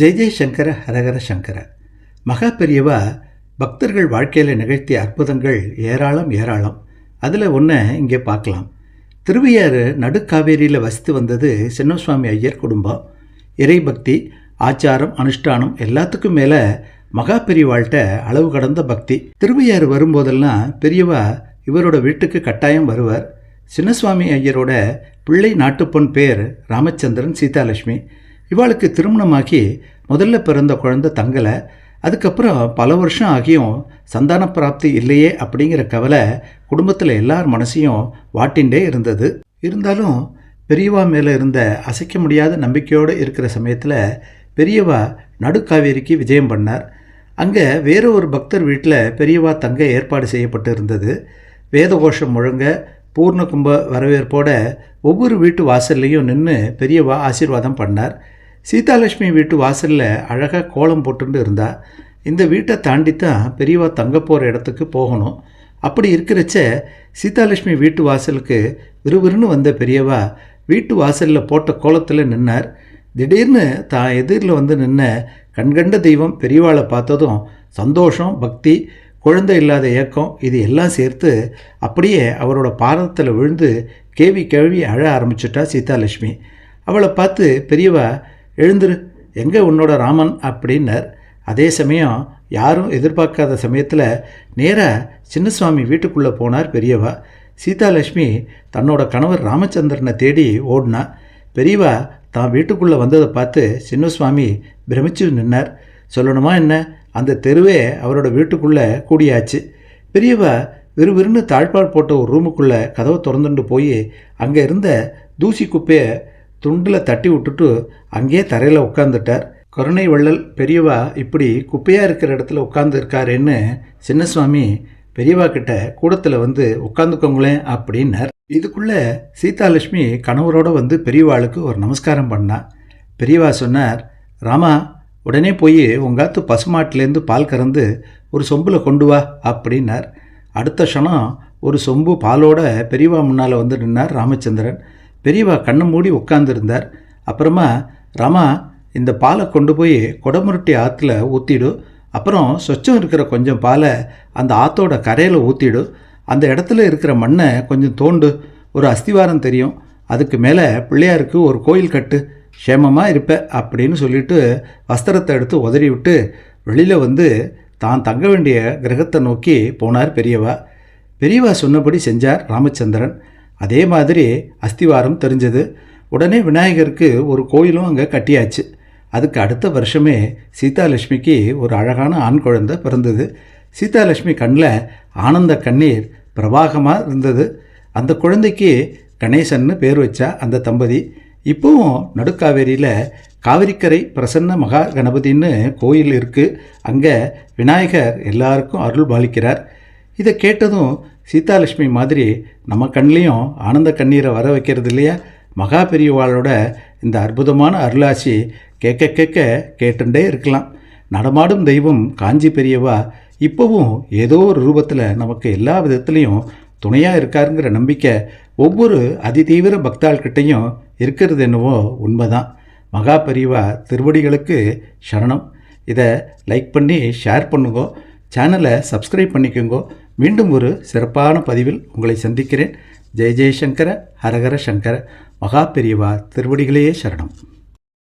ஜெய் ஜெய் சங்கர ஹரஹர சங்கர. மகா பெரியவா பக்தர்கள் வாழ்க்கையில் நிகழ்த்திய அற்புதங்கள் ஏராளம் ஏராளம். அதில் ஒன்று இங்கே பார்க்கலாம். திருவையாறு நடுக்காவேரியில் வசித்து வந்தது சின்னசுவாமி ஐயர் குடும்பம். இறைபக்தி ஆச்சாரம் அனுஷ்டானம் எல்லாத்துக்கும் மேலே மகா பெரியவாள்கிட்ட அளவு கடந்த பக்தி. திருவையாறு வரும்போதெல்லாம் பெரியவா இவரோட வீட்டுக்கு கட்டாயம் வருவார். சின்னசுவாமி ஐயரோட பிள்ளை நாட்டுப்பொன் பேர் ராமச்சந்திரன் சீதாலட்சுமி. இவாளுக்கு திருமணமாகி முதல்ல பிறந்த குழந்தை தங்கலை. அதுக்கப்புறம் பல வருஷம் ஆகியும் சந்தான பிராப்தி இல்லையே அப்படிங்கிற கவலை குடும்பத்தில் எல்லார் மனசையும் வாட்டின்றே இருந்தது. இருந்தாலும் பெரியவா மேலே இருந்த அசைக்க முடியாத நம்பிக்கையோடு இருக்கிற சமயத்தில் பெரியவா நடுக்காவேரிக்கு விஜயம் பண்ணார். அங்கே வேறு ஒரு பக்தர் வீட்டில் பெரியவா தங்க ஏற்பாடு செய்யப்பட்டு இருந்தது. வேதகோஷம் முழங்க பூர்ண கும்ப வரவேற்போட ஒவ்வொரு வீட்டு வாசல்லையும் நின்று பெரியவா ஆசீர்வாதம் பண்ணார். சீதாலட்சுமி வீட்டு வாசலில் அழகாக கோலம் போட்டுட்டு இருந்தா. இந்த வீட்டை தாண்டி தான் பெரியவா தங்க போகிற இடத்துக்கு போகணும். அப்படி இருக்கிறச்ச சீதாலட்சுமி வீட்டு வாசலுக்கு விறுவிறுன்னு வந்த பெரியவா வீட்டு வாசலில் போட்ட கோலத்தில் நின்னார். திடீர்னு தான் எதிரில் வந்து நின்ன கண்கண்ட தெய்வம் பெரியவாளை பார்த்ததும் சந்தோஷம் பக்தி குழந்தை இல்லாத ஏக்கம் இது எல்லாம் சேர்த்து அப்படியே அவரோட பாதத்தில் விழுந்து கேவி கேள்வி அழ ஆரம்பிச்சிட்டா சீதாலட்சுமி. அவளை பார்த்து பெரியவா எழுந்துரு. எங்கே உன்னோட ராமன்? அப்படின்னார். அதே சமயம் யாரும் எதிர்பார்க்காத சமயத்தில் நேராக சின்னசுவாமி வீட்டுக்குள்ளே போனார் பெரியவா. சீதாலட்சுமி தன்னோட கணவர் ராமச்சந்திரனை தேடி ஓடினா. பெரியவா தான் வீட்டுக்குள்ளே வந்ததை பார்த்து சின்னசுவாமி பிரமிச்சு நின்னார். சொல்லணுமா என்ன? அந்த தெருவே அவரோட வீட்டுக்குள்ளே கூடியாச்சு. பெரியவா விறுவிறுன்னு தாழ்பால் போட்ட ஒரு ரூமுக்குள்ளே கதவை திறந்துட்டு போய் அங்கே இருந்த தூசி குப்பையை துண்டில் தட்டி விட்டுட்டு அங்கேயே தரையில் உட்காந்துட்டார் கருணை வள்ளல் பெரியவா இப்படி குப்பையாக இருக்கிற இடத்துல உட்காந்துருக்காருன்னு சின்னசுவாமி பெரியவா கிட்ட கூடத்தில் வந்து உட்காந்துக்கோங்களேன் அப்படின்னார். இதுக்குள்ளே சீதாலட்சுமி கணவரோட வந்து பெரியவாளுக்கு ஒரு நமஸ்காரம் பண்ணா. பெரியவா சொன்னார் ராமா உடனே போய் உங்காத்து பசுமாட்டிலேருந்து பால் கறந்து ஒரு சொம்பில் கொண்டு வா அப்படின்னார். அடுத்த க்ஷணம் ஒரு சொம்பு பாலோட பெரியவா முன்னால் வந்து நின்னார் ராமச்சந்திரன். பெரியவா கண்ணை மூடி உட்காந்துருந்தார் அப்புறமா ரமா இந்த பாலை கொண்டு போய் கொடமுருட்டி ஆற்றுல ஊற்றிடு அப்புறம் சொச்சம் இருக்கிற கொஞ்சம் பாலை அந்த ஆற்றோட கரையில் ஊற்றிடு அந்த இடத்துல இருக்கிற மண்ணை கொஞ்சம் தோண்டு. ஒரு அஸ்திவாரம் தெரியும். அதுக்கு மேலே பிள்ளையாருக்கு ஒரு கோயில் கட்டு. க்ஷேமமாக இருப்ப அப்படின்னு சொல்லிட்டு வஸ்திரத்தை எடுத்து உதறி விட்டு வெளியில் வந்து தான் தங்க வேண்டிய கிரகத்தை நோக்கி போனார் பெரியவா. பெரியவா சொன்னபடி செஞ்சார் ராமச்சந்திரன். அதே மாதிரி அஸ்திவாரம் தெரிஞ்சது. உடனே விநாயகருக்கு ஒரு கோயிலும் அங்கே கட்டியாச்சு. அதுக்கு அடுத்த வருஷமே சீதாலட்சுமிக்கு ஒரு அழகான ஆண் குழந்தை பிறந்தது. சீதாலட்சுமி கண்ணில் ஆனந்த கண்ணீர் பிரவாகமாக இருந்தது. அந்த குழந்தைக்கு கணேசன்னு பேர் வச்சா அந்த தம்பதி. இப்போவும் நடுக்காவேரியில் காவிரிக்கரை பிரசன்ன மகா கணபதின்னு கோயில் இருக்குது அங்கே விநாயகர் எல்லாருக்கும் அருள் பாலிக்கிறார். இதை கேட்டதும் சீதாலட்சுமி மாதிரி நம்ம கண்லேயும் ஆனந்த கண்ணீரை வர வைக்கிறது இல்லையா? மகா பெரியவாளோட இந்த அற்புதமான அருளாசி கேட்க கேட்க கேட்டுண்டே இருக்கலாம். நடமாடும் தெய்வம் காஞ்சி பெரியவா இப்போவும் ஏதோ ஒரு ரூபத்தில் நமக்கு எல்லா விதத்துலேயும் துணையாக இருக்காருங்கிற நம்பிக்கை ஒவ்வொரு அதிதீவிர பக்தாள்கிட்டையும் இருக்கிறது என்னவோ உண்மைதான். மகா பெரியவா திருவடிகளுக்கு சரணம். இதை லைக் பண்ணி ஷேர் பண்ணுங்க. சேனலை சப்ஸ்கிரைப் பண்ணிக்கோங்க. மீண்டும் ஒரு சிறப்பான பதிவில் உங்களை சந்திக்கிறேன். ஜெய ஜெய்சங்கர ஹரஹர சங்கர மகா பெரியவா திருவடிகளையே சரணம்.